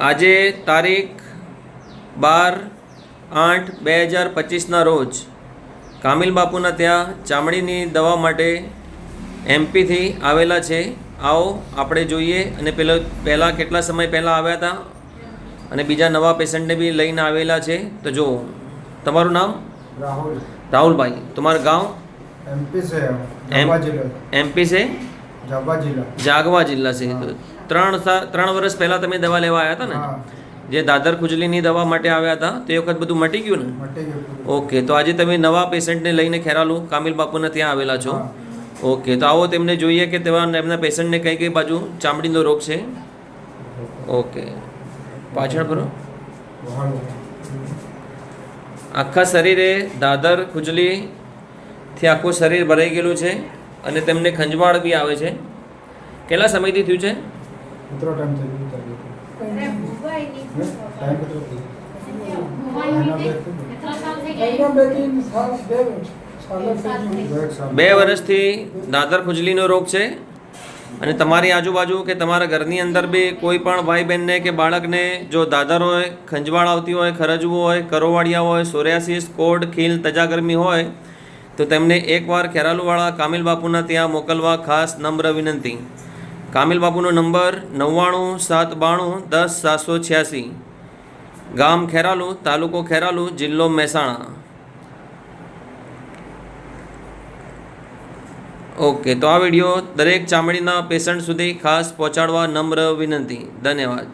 આજે તારીખ બાર આઠ બે હજાર પચીસના રોજ કામિલ બાપુના ત્યાં ચામડીની દવા માટે એમપીથી આવેલા છે. આવો આપણે જોઈએ. અને પેલો પહેલાં કેટલા સમય પહેલાં આવ્યા હતા? અને બીજા નવા પેશન્ટને બી લઈને આવેલા છે. તો જુઓ તમારું નામ? રાહુલ. રાહુલભાઈ. તમારું ગામ? એમપી છે. એમપી છે? જાગવા જિલ્લા છે. ત્રણ ત્રણ વર્ષ પહેલાં તમે દવા લેવા આવ્યા હતા ને? જે દાદર ખુજલીની દવા માટે આવ્યા હતા તે વખત બધું મટી ગયું ને? ઓકે તો આજે તમે નવા પેશન્ટને લઈને ખેરાલુ કામિલ બાપુના ત્યાં આવેલા છો? ઓકે તો આવો તેમને જોઈએ કે તેવા એમના પેશન્ટને કઈ કઈ બાજુ ચામડીનો રોગ છે? ઓકે. પાછળ ભરો આખા શરીરે દાદર ખુજલીથી આખું શરીર ભરાઈ ગયેલું છે અને તેમને ખંજવાળ બી આવે છે. કેટલા સમયથી થયું છે? કેટલો ટાઈમ થઈ ગયો તારે ટાઈમ કેટલો થઈ બે વર્ષથી દાદર ખુજલીનો રોગ છે અને તમારી આજુબાજુ કે તમારા ઘરની અંદર બી કોઈ પણ ભાઈ બહેનને કે બાળકને જો દાદર હોય ખંજવાળ આવતી હોય ખરજવું હોય કરોવાળિયા હોય સોરિયાસિસ કોડ ખીલ તજાગરમી હોય તો તેમને એકવાર ખેરાલુવાળા કામિલ બાપુના ત્યાં મોકલવા ખાસ નમ્ર વિનંતી. કામિલ બાપુનો નંબર નવ્વાણું, સાત બાણું, દસ, સાતસો છ્યાસી. ગામ ખેરાલુ, તાલુકો ખેરાલુ, જિલ્લો મહેસાણા. ઓકે, તો આ વીડિયો દરેક ચામડીના પેશન્ટ સુધી ખાસ પહોંચાડવા નમ્ર વિનંતી. ધન્યવાદ.